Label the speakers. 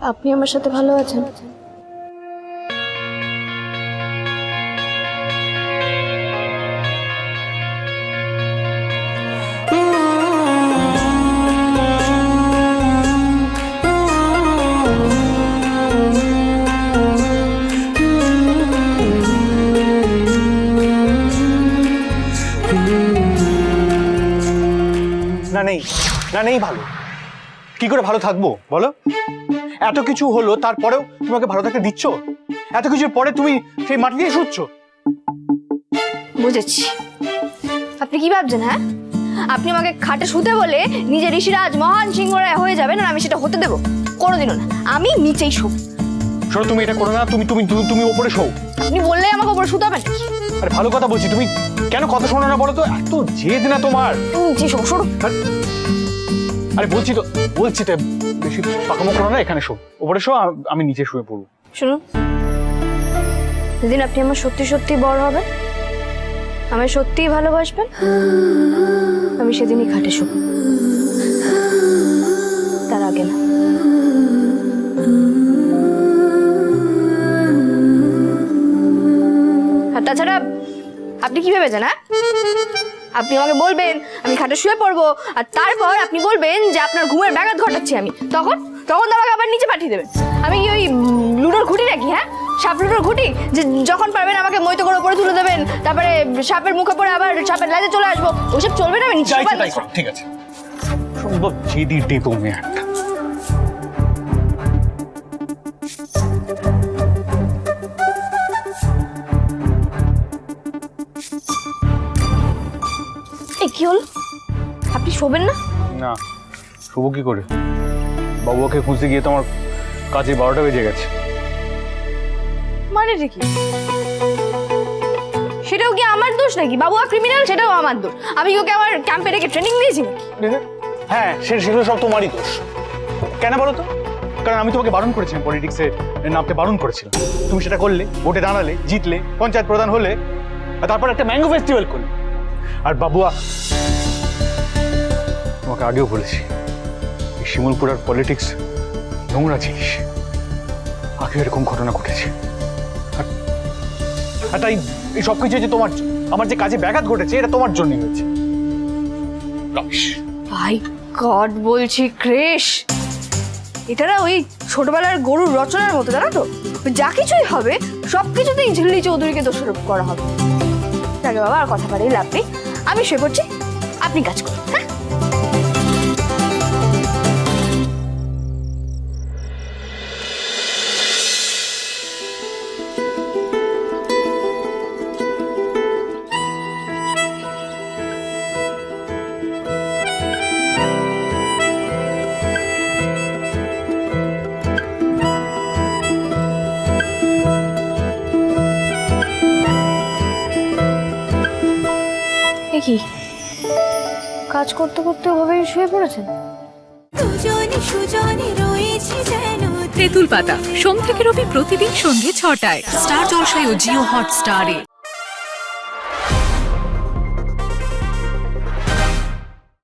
Speaker 1: আপনি আমার সাথে ভালো আছেন?
Speaker 2: না, নেই। না, নেই ভালো। কি করে ভালো থাকব? বলো। এত কিছু হলো তারপরেও তোমাকে ভালো থাকতে দিচ্ছ? এত কিছুর পরে তুমি সেই মাটি দিয়ে শুচ্ছ?
Speaker 1: বুঝেছি। আপনি কি ভাবছেন হ্যাঁ? আপনি আমাকে খাটে শুতে বলে নিজের ঋষিরাজ মহান সিংহরায় হয়ে যাবেন আর আমি সেটা হতে দেবো। কোনোদিনও না। আমি নিচেই শোব।
Speaker 2: শোনো তুমি এটা করো না তুমি তুমি তুমি- তুমি ওপরে শো
Speaker 1: আপনি বললে আমাকে উপরে শুতে হবে নাকি?
Speaker 2: আরে ভালো কথা বলছি তুমি কেন কথা শোনো না বলো তো? এত জেদ না তোমার।
Speaker 1: নিচেই শোবো সরু
Speaker 2: আরে বলছি তো বলছি তো বেশি পাকামো করো না, এখানে শো। ওপরে শো আমি নিচে শুয়ে পড়ব।
Speaker 1: শুনুন। যেদিন আপনি আমার সত্যি সত্যি বড় হবেন, আমায় সত্যিই ভালোবাসবেন, আমি সেদিনই খাটে শুব। তার আগে না। আর তাছাড়া আপনি কি ভেবেছেন হ্যাঁ? আপনি আমাকে বলবেন আমি খাটে শুয়ে পড়ব আর তারপর আপনি বলবেন যে আপনার ঘুমের ব্যাঘাত ঘটাচ্ছি আমি। তখন তখন আমাকে আবার নিচে পাঠিয়ে দেবেন আমি কি ওই লুডোর ঘুটি নাকি হ্যাঁ? সাপ লুডোর ঘুটি যে যখন পারবেন আমাকে মইতো করে উপরে তুলে দেবেন তারপরে সাপের মুখে পড়ে আবার সাপের লাইজে চলে আসব। ওসব চলবে না আমি নিচে
Speaker 2: ঠিক আছে। সম্ভব জেদি ডেপো মেয়ে।
Speaker 1: কি হলো? আপনি শোবেন না?
Speaker 2: না শুভ কি করে? বাবুকে খুঁজতে গিয়ে তো আমার কাজে বারোটা বেজে গেছে।
Speaker 1: মানে কি? সেটাও কি আমার দোষ নাকি? বাবুয়া ক্রিমিনাল সেটাও আমার দোষ। আমি ওকে আমার ক্যাম্পে রেখে ট্রেনিং দিয়েছি নাকি?
Speaker 2: হ্যাঁ সে সেগুলো সব তোমারই দোষ। কেন বলো তো? কারণ আমি তোমাকে বারণ করেছিলাম পলিটিক্সে নামতে বারণ করেছিলাম। তুমি সেটা করলে ভোটে দাঁড়ালে জিতলে পঞ্চায়েত প্রধান হলে তারপর একটা ম্যাঙ্গো ফেস্টিভ্যাল করলে। আর বাবুয়া, তোমাকে আগেও বলেছি, এই শিমুলপুরার পলিটিক্স নোংরা জিনিস। আগে এরকম ঘটনা ঘটেছে। আর- তাই এই সব কিছু যে তোমার, আমার যে কাজে ব্যাঘাত ঘটেছে, এটা তোমার জন্যই হয়েছে।
Speaker 1: ভাই গড বলছি, ক্রেশ। এটা ওই ছোটবেলার গরুর রচনার মতো, জানো তো? যা কিছুই হবে সব কিছুতেই ঝিল্লি চৌধুরীকে দোষারোপ করা হবে। তাকে বাবা আর কথা বাড়িয়ে লাভ নেই। আমি শুয়ে পড়ছি আপনি কাজ করুন। কি? কাজ করতে করতে ওভাবেই শুয়ে পড়েছেন?
Speaker 3: দুজনে রয়েছে
Speaker 4: তেঁতুল পাতা সোম থেকে রবি প্রতিদিন সন্ধ্যে ছটায়। স্টার জলসায় ও জিও হটস্টারে।